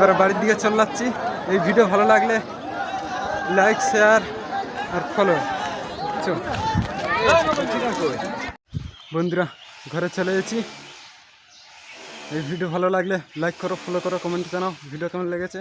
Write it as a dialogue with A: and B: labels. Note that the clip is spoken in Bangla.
A: এবার বাড়ির দিকে চলে যাচ্ছি এই ভিডিও ভালো লাগলে লাইক শেয়ার আর ফলো চল। বন্ধুরা, ঘরে চলে গেছি এই ভিডিও ভালো লাগলে লাইক করো ফলো করো কমেন্ট জানাও। ভিডিও কেমন লেগেছে?